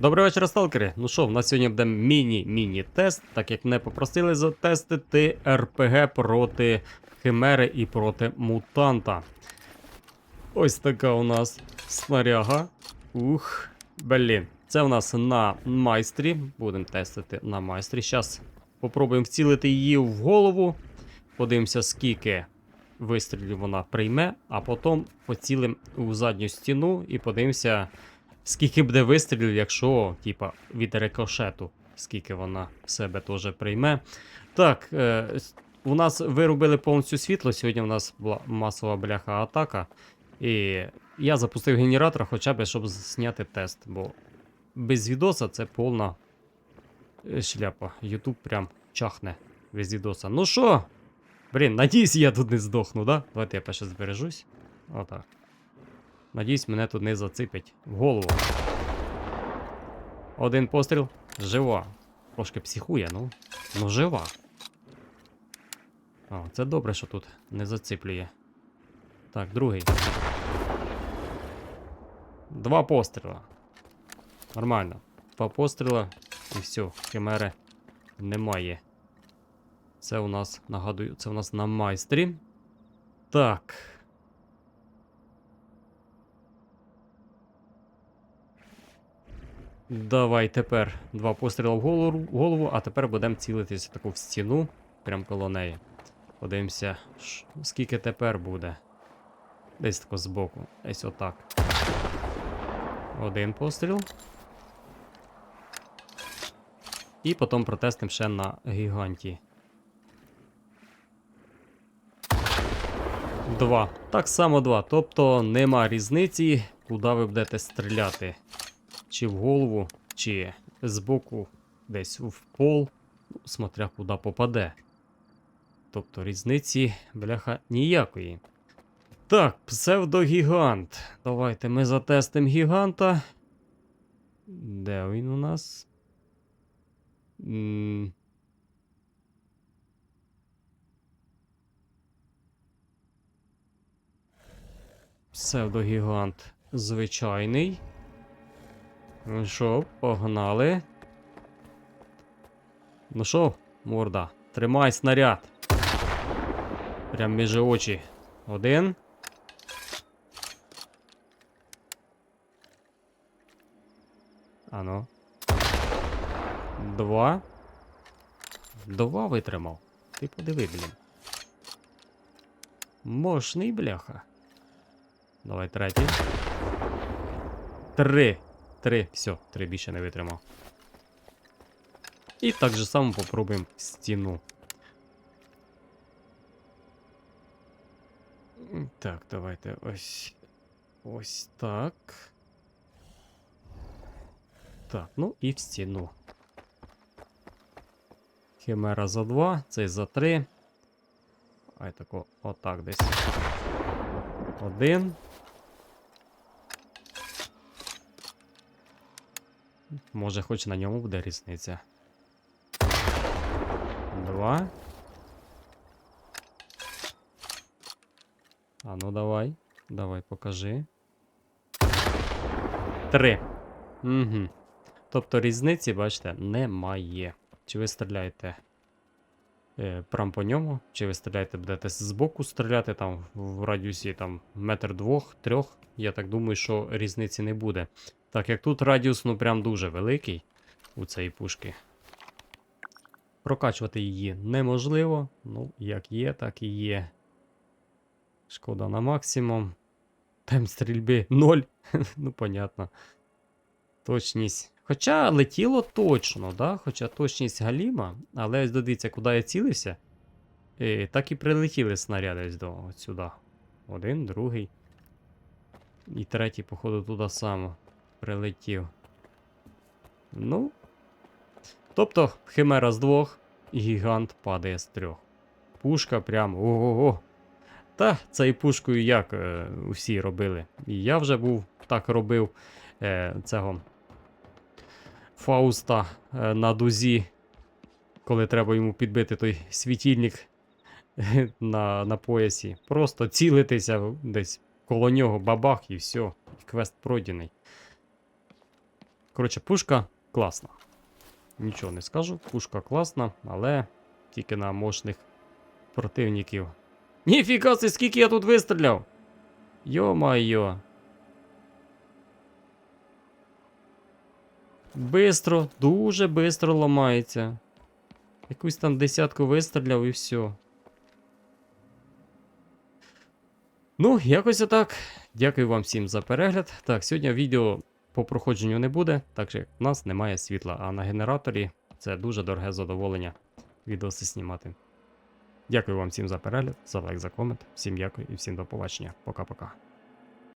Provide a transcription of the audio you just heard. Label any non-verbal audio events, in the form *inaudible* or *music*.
Добрий вечір, сталкери. Ну що, в нас сьогодні буде міні-міні-тест, так як мене попросили затестити РПГ проти Химери і проти мутанта. Ось така у нас снаряга. Ух, блін. Це у нас на майстрі. Будемо тестити на майстрі. Зараз попробуємо вцілити її в голову. Подивимося, скільки вистрілів вона прийме, а потім поцілимо у задню стіну і подивимося, скільки буде вистрілів, якщо, типа, від рикошету, скільки вона в себе теж прийме. Так, е, у нас вирубили повністю світло. Сьогодні у нас була масова бляха атака. І я запустив генератор, хоча б щоб зняти тест, бо без відоса це повна е, шляпа. Ютуб прям чахне без відоса. Ну що? Блін, надіюсь, я тут не здохну, да? Давайте я перше збережусь. Отак. Надіюсь, мене тут не заципять в голову. Один постріл. Жива. Трошки психує, ну. Ну жива. О, це добре, що тут не зациплює. Так, другий. Два постріла. Нормально. Два постріла і все, химери немає. Це у нас, нагадую, це у нас на майстрі. Так. Давай тепер два постріли в голову, а тепер будемо цілитися таку в стіну, прямо коло неї. Подивимося, скільки тепер буде. Десь тако збоку. Десь отак. Один постріл. І потім протестимо ще на гіганті. Два. Так само два. Тобто нема різниці, куди ви будете стріляти. Чи в голову, чи збоку десь в пол, ну, смотря куди попаде. Тобто різниці, бляха, ніякої. Так, псевдогігант. Давайте ми затестимо гіганта. Де він у нас? Псевдогігант звичайний. Ну що, погнали. Ну що, морда, тримай снаряд. Прям між очі. Один. Ано. Два. Два витримав. Ти подиви, блін. Мощний бляха. Давай третій. Три. Три. Все, три більше не витримав. І так же само попробуємо стіну. Так, давайте ось. Ось так. Так, ну і в стіну. Химера за два, цей за три. Ай тако, отак десь. Один. Може, хоч на ньому буде різниця. Два. А ну давай. Давай, покажи. Три. Угу. Тобто різниці, бачите, немає. Чи ви стріляєте прям по ньому, чи ви стріляєте, будете збоку стріляти там в радіусі там метр двох, трьох. Я так думаю, що різниці не буде. Так як тут радіус ну прям дуже великий у цієї пушки. Прокачувати її неможливо. Ну, як є, так і є. Шкода на максимум. Темп стрільби 0. *laughs* ну, понятно. Точність. Хоча летіло точно, да? Хоча точність галіма, але ось дивіться, куди я цілився. І так і прилетіли снаряди ось до от сюди. Один, другий. І третій, походу, туди само прилетів. Ну. Тобто, химера з двох, і гігант падає з трьох. Пушка прям ого-го. Та цією пушкою як е, усі робили. І я вже був так робив е, цього Фауста е, на дузі, коли треба йому підбити той світильник на, на поясі. Просто цілитися десь коло нього, бабах і все. Квест пройдений. Коротше, пушка класна. Нічого не скажу, пушка класна, але тільки на мощних противників. Ніфіга, скільки я тут вистріляв! Йо-майо. Бистро, дуже бистро ламається. Якусь там десятку вистріляв і все. Ну, якось отак. Дякую вам всім за перегляд. Так, сьогодні відео по проходженню не буде, так як в нас немає світла, а на генераторі це дуже дороге задоволення відоси знімати. Дякую вам всім за перегляд, за лайк, за комент. Всім дякую і всім до побачення. Пока-пока.